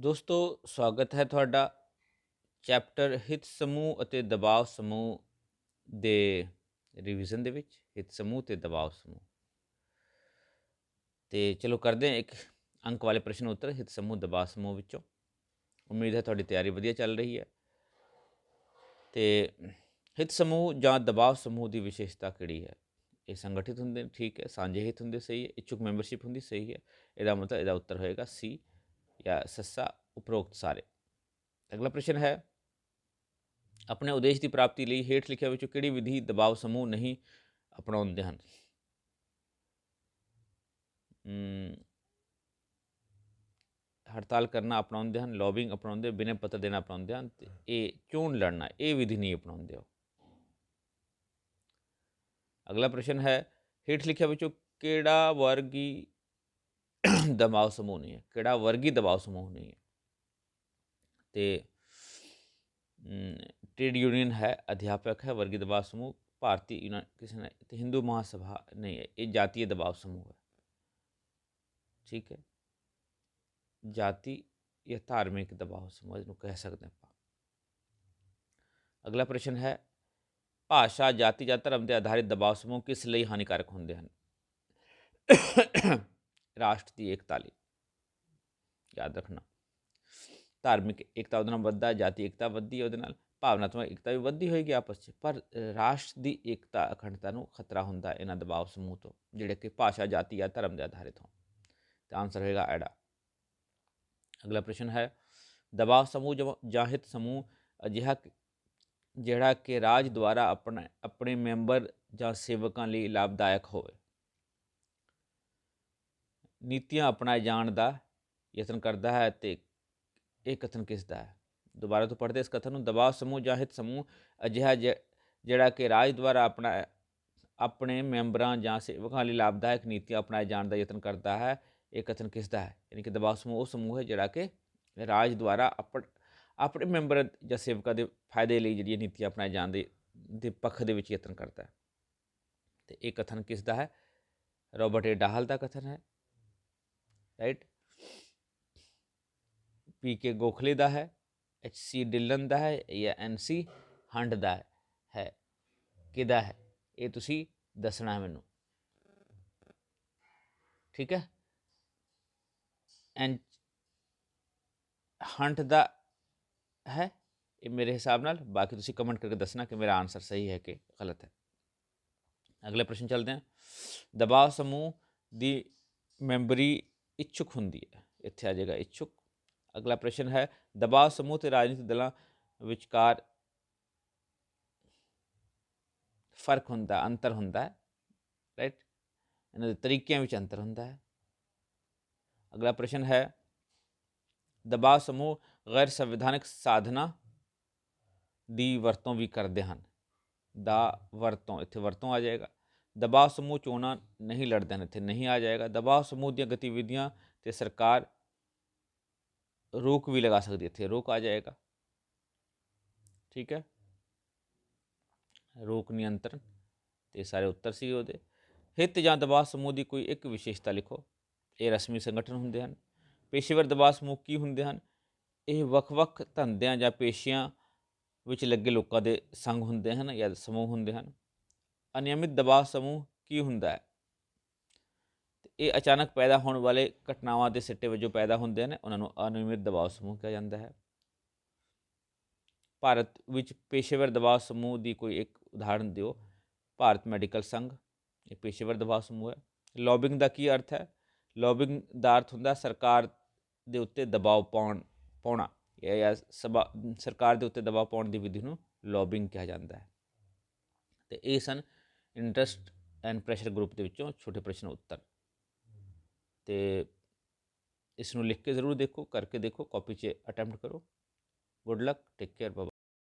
ਦੋਸਤੋ, ਸਵਾਗਤ ਹੈ ਤੁਹਾਡਾ ਚੈਪਟਰ ਹਿੱਤ ਸਮੂਹ ਅਤੇ ਦਬਾਅ ਸਮੂਹ ਦੇ ਰਿਵੀਜ਼ਨ ਦੇ ਵਿੱਚ, ਹਿੱਤ ਸਮੂਹ ਤੇ ਦਬਾਅ ਸਮੂਹ। ਤੇ ਚਲੋ ਕਰਦੇ ਹਾਂ ਇੱਕ ਅੰਕ ਵਾਲੇ ਪ੍ਰਸ਼ਨ ਉੱਤਰ, ਹਿੱਤ ਸਮੂਹ, ਦਬਾਅ ਸਮੂਹ ਵਿੱਚੋਂ। ਉਮੀਦ ਹੈ ਤੁਹਾਡੀ ਤਿਆਰੀ ਵਧੀਆ ਚੱਲ ਰਹੀ ਹੈ। ਤੇ ਹਿੱਤ ਸਮੂਹ ਜਾਂ ਦਬਾਅ ਸਮੂਹ ਦੀ ਵਿਸ਼ੇਸ਼ਤਾ ਕਿਹੜੀ ਹੈ? ਇਹ ਸੰਗਠਿਤ ਹੁੰਦੇ, ਠੀਕ ਹੈ। ਸਾਂਝੇ ਹਿੱਤ ਹੁੰਦੇ, ਸਹੀ ਹੈ। ਇੱਛੁਕ ਮੈਂਬਰਸ਼ਿਪ ਹੁੰਦੀ, ਸਹੀ ਹੈ। ਇਹਦਾ ਮਤਲਬ, ਇਹਦਾ ਉੱਤਰ ਹੋਏਗਾ ਸੀ ਜਾਂ ਸੱਸਾ ਉਪਰੋਕਤ ਸਾਰੇ। ਅਗਲਾ ਪ੍ਰਸ਼ਨ ਹੈ, ਆਪਣੇ ਉਦੇਸ਼ ਦੀ ਪ੍ਰਾਪਤੀ ਲਈ ਹੇਠ ਲਿਖਿਆ ਵਿੱਚੋਂ ਕਿਹੜੀ ਵਿਧੀ ਦਬਾਅ ਸਮੂਹ ਨਹੀਂ ਅਪਣਾਉਂਦੇ ਹਨ? ਹੜਤਾਲ ਕਰਨਾ ਅਪਣਾਉਂਦੇ ਹਨ ਲੌਬਿੰਗ ਅਪਣਾਉਂਦੇ ਬਿਨਾਂ ਪੱਤਰ ਦੇਣਾ ਅਪਣਾਉਂਦੇ ਹਨ, ਤੇ ਇਹ ਚੋਣ ਲੜਨਾ, ਇਹ ਵਿਧੀ ਨਹੀਂ ਅਪਣਾਉਂਦੇ ਹੋ ਅਗਲਾ ਪ੍ਰਸ਼ਨ ਹੈ, ਹੇਠ ਲਿਖਿਆ ਵਿੱਚੋਂ ਕਿਹੜਾ ਵਰਗੀ ਦਬਾਅ ਸਮੂਹ ਨਹੀਂ ਹੈ, ਕਿਹੜਾ ਵਰਗੀ ਦਬਾਅ ਸਮੂਹ ਨਹੀਂ ਹੈ। ਤੇ ਟ੍ਰੇਡ ਯੂਨੀਅਨ ਹੈ, ਅਧਿਆਪਕ ਹੈ, ਵਰਗੀ ਦਬਾਅ ਸਮੂਹ, ਭਾਰਤੀ ਯੂਨਾ, ਕਿਸੇ ਨੇ, ਤੇ ਹਿੰਦੂ ਮਹਾਸਭਾ ਨਹੀਂ ਹੈ, ਇਹ ਜਾਤੀ ਦਬਾਅ ਸਮੂਹ ਹੈ। ਠੀਕ ਹੈ? ਜਾਤੀ ਜਾਂ ਧਾਰਮਿਕ ਦਬਾਅ ਸਮੂਹ, ਇਹਨੂੰ ਕਹਿ ਸਕਦੇ ਹਾਂ ਆਪਾਂ। ਅਗਲਾ ਪ੍ਰਸ਼ਨ ਹੈ, ਭਾਸ਼ਾ, ਜਾਤੀ ਜਾਂ ਧਰਮ ਦੇ ਆਧਾਰਿਤ ਦਬਾਅ ਸਮੂਹ ਕਿਸ ਲਈ ਹਾਨੀਕਾਰਕ ਹੁੰਦੇ ਹਨ? ਰਾਸ਼ਟਰ ਦੀ ਏਕਤਾ ਲਈ। ਯਾਦ ਰੱਖਣਾ। ਧਾਰਮਿਕ ਏਕਤਾ ਉਹਦੇ ਨਾਲ ਵੱਧਦਾ, ਜਾਤੀ ਏਕਤਾ ਵੱਧਦੀ ਉਹਦੇ ਨਾਲ, ਭਾਵਨਾਤਮਕ ਏਕਤਾ ਵੀ ਵੱਧਦੀ ਹੋਏਗੀ ਆਪਸ 'ਚ ਪਰ ਰਾਸ਼ਟਰ ਦੀ ਏਕਤਾ ਅਖੰਡਤਾ ਨੂੰ ਖਤਰਾ ਹੁੰਦਾ ਇਹਨਾਂ ਦਬਾਅ ਸਮੂਹ ਤੋਂ, ਜਿਹੜੇ ਕਿ ਭਾਸ਼ਾ, ਜਾਤੀ ਜਾਂ ਧਰਮ ਦੇ ਆਧਾਰਿਤ ਹੋਣ। ਤਾਂ ਆਨਸਰ ਹੋਏਗਾ ਐਡਾ। ਅਗਲਾ ਪ੍ਰਸ਼ਨ ਹੈ, ਦਬਾਅ ਸਮੂਹ ਜਮ- ਸਮੂਹ ਅਜਿਹਾ ਜਿਹੜਾ ਕਿ ਰਾਜ ਦੁਆਰਾ ਆਪਣੇ ਆਪਣੇ ਮੈਂਬਰ ਜਾਂ ਸੇਵਕਾਂ ਲਈ ਲਾਭਦਾਇਕ ਹੋਵੇ। ਨੀਤੀਆਂ ਅਪਣਾਏ ਜਾਣ ਦਾ ਯਤਨ ਕਰਦਾ ਹੈ ਤੇ ਇਹ ਕਥਨ ਕਿਸ ਦਾ ਹੈ? ਦੁਬਾਰਾ ਤੋਂ ਪੜ੍ਹਦੇ ਇਸ ਕਥਨ ਨੂੰ, ਦਬਾਅ ਸਮੂਹ ਜਾਂ ਹਿੱਤ ਸਮੂਹ ਅਜਿਹਾ ਜਿ- ਜਿਹੜਾ ਕਿ ਰਾਜ ਦੁਆਰਾ ਆਪਣਾ ਆਪਣੇ ਮੈਂਬਰਾਂ ਜਾਂ ਸੇਵਕਾਂ ਲਈ ਲਾਭਦਾਇਕ ਨੀਤੀਆਂ ਅਪਣਾਏ ਜਾਣ ਦਾ ਯਤਨ ਕਰਦਾ ਹੈ, ਇਹ ਕਥਨ ਕਿਸ ਦਾ ਹੈ? ਯਾਨੀ ਕਿ ਦਬਾਅ ਸਮੂਹ, ਉਹ ਸਮੂਹ ਹੈ ਜਿਹੜਾ ਕਿ ਰਾਜ ਦੁਆਰਾ ਆਪਣ ਆਪਣੇ ਮੈਂਬਰ ਜਾਂ ਸੇਵਕਾਂ ਦੇ ਫਾਇਦੇ ਲਈ ਜਿਹੜੀਆਂ ਨੀਤੀਆਂ ਅਪਣਾਏ ਜਾਣ ਦੇ ਦੇ ਪੱਖ ਦੇ ਵਿੱਚ ਯਤਨ ਕਰਦਾ ਹੈ। ਤੇ ਇਹ ਕਥਨ ਕਿਸ ਦਾ ਹੈ? ਰੋਬਰਟ ਏ ਡਾਹਲ ਦਾ ਕਥਨ ਹੈ। ਰਾਈਟ ਪੀ ਕੇ ਗੋਖਲੇ ਦਾ ਹੈ ਐਚ ਸੀ ਡਿਲਨ ਦਾ ਹੈ ਜਾਂ ਐਨ ਸੀ ਹੰਡ ਦਾ ਹੈ ਹੈ ਕਿਹਦਾ ਹੈ ਇਹ ਤੁਸੀਂ ਦੱਸਣਾ ਹੈ ਮੈਨੂੰ ਠੀਕ ਹੈ ਐਨ ਹੰਟ ਦਾ ਹੈ ਇਹ ਮੇਰੇ ਹਿਸਾਬ ਨਾਲ ਬਾਕੀ ਤੁਸੀਂ ਕਮੈਂਟ ਕਰਕੇ ਦੱਸਣਾ ਕਿ ਮੇਰਾ ਆਨਸਰ ਸਹੀ ਹੈ ਕਿ ਗਲਤ ਹੈ ਅਗਲੇ ਪ੍ਰਸ਼ਨ ਚੱਲਦੇ ਹਾਂ ਦਬਾਅ ਸਮੂਹ ਦੀ ਮੈਂਬਰੀ ਇੱਛੁਕ ਹੁੰਦੀ ਹੈ ਇੱਥੇ ਆ ਜਾਏਗਾ ਇੱਛੁਕ ਅਗਲਾ ਪ੍ਰਸ਼ਨ ਹੈ ਦਬਾਅ ਸਮੂਹ ਤੇ ਰਾਜਨੀਤਿਕ ਦਲਾਂ ਵਿਚਕਾਰ ਫ਼ਰਕ ਹੁੰਦਾ ਅੰਤਰ ਹੁੰਦਾ ਹੈ ਰਾਈਟ ਇਹਨਾਂ ਦੇ ਤਰੀਕਿਆਂ ਵਿੱਚ ਅੰਤਰ ਹੁੰਦਾ ਹੈ ਅਗਲਾ ਪ੍ਰਸ਼ਨ ਹੈ ਦਬਾਅ ਸਮੂਹ ਗੈਰ ਸੰਵਿਧਾਨਕ ਸਾਧਨਾ ਦੀ ਵਰਤੋਂ ਵੀ ਕਰਦੇ ਹਨ ਦਾ ਵਰਤੋਂ ਇੱਥੇ ਵਰਤੋਂ ਆ ਜਾਏਗਾ ਦਬਾਅ ਸਮੂਹ ਚੋਣਾਂ ਨਹੀਂ ਲੜਦੇ ਹਨ ਇੱਥੇ, ਨਹੀਂ ਆ ਜਾਏਗਾ। ਦਬਾਅ ਸਮੂਹ ਦੀਆਂ ਗਤੀਵਿਧੀਆਂ ਤੇ ਸਰਕਾਰ ਰੋਕ ਵੀ ਲਗਾ ਸਕਦੀ ਇੱਥੇ, ਰੋਕ ਆ ਜਾਏਗਾ। ਠੀਕ ਹੈ? ਰੋਕ ਨਿਯੰਤਰਣ ਤੇ ਸਾਰੇ ਉੱਤਰ ਸੀ ਉਹਦੇ। ਹਿੱਤ ਜਾਂ ਦਬਾਅ ਸਮੂਹ ਦੀ ਕੋਈ ਇੱਕ ਵਿਸ਼ੇਸ਼ਤਾ ਲਿਖੋ। ਇਹ ਰਸਮੀ ਸੰਗਠਨ ਹੁੰਦੇ ਹਨ। ਪੇਸ਼ੇਵਰ ਦਬਾਅ ਸਮੂਹ ਕੀ ਹੁੰਦੇ ਹਨ? ਇਹ ਵੱਖ-ਵੱਖ ਧੰਦਿਆਂ ਜਾਂ ਪੇਸ਼ਿਆਂ ਵਿੱਚ ਲੱਗੇ ਲੋਕਾਂ ਦੇ ਸੰਗ ਹੁੰਦੇ ਹਨ ਜਾਂ ਸਮੂਹ ਹੁੰਦੇ ਹਨ। ਅਨਿਯਮਿਤ ਦਬਾਅ ਸਮੂਹ ਕੀ ਹੁੰਦਾ ਹੈ? ਤੇ ਇਹ ਅਚਾਨਕ ਪੈਦਾ ਹੋਣ ਵਾਲੇ ਘਟਨਾਵਾਂ ਦੇ ਸਿੱਟੇ ਵਜੋਂ ਪੈਦਾ ਹੁੰਦੇ ਨੇ, ਉਹਨਾਂ ਨੂੰ ਅਨਿਯਮਿਤ ਦਬਾਅ ਸਮੂਹ ਕਿਹਾ ਜਾਂਦਾ ਹੈ। ਭਾਰਤ ਵਿੱਚ ਪੇਸ਼ੇਵਰ ਦਬਾਅ ਸਮੂਹ ਦੀ ਕੋਈ ਇੱਕ ਉਦਾਹਰਣ ਦਿਓ। ਭਾਰਤ ਮੈਡੀਕਲ ਸੰਘ, ਇਹ ਪੇਸ਼ੇਵਰ ਦਬਾਅ ਸਮੂਹ ਹੈ। ਲੌਬਿੰਗ ਦਾ ਕੀ ਅਰਥ ਹੈ? ਲੌਬਿੰਗ ਦਾ ਅਰਥ ਹੁੰਦਾ ਸਰਕਾਰ ਦੇ ਉੱਤੇ ਦਬਾਅ ਪਾਉਣ, ਪਾਉਣਾ। ਇਹ ਜਾਂ ਸਭਾ, ਸਰਕਾਰ ਦੇ ਉੱਤੇ ਦਬਾਅ ਪਾਉਣ ਦੀ ਵਿਧੀ ਨੂੰ ਲੌਬਿੰਗ ਕਿਹਾ ਜਾਂਦਾ ਹੈ। ਤੇ ਇਹ ਸਨ ਇੰਟਰਸਟ ਐਂਡ ਪ੍ਰੈਸ਼ਰ ਗਰੁੱਪ ਦੇ ਵਿੱਚੋਂ ਛੋਟੇ ਪ੍ਰਸ਼ਨ ਉੱਤਰ। ਤੇ ਇਸ ਨੂੰ ਲਿਖ ਕੇ ਜ਼ਰੂਰ ਦੇਖੋ, ਕਰਕੇ ਦੇਖੋ ਕਾਪੀ 'ਚ ਅਟੈਂਪਟ ਕਰੋ। Good luck take care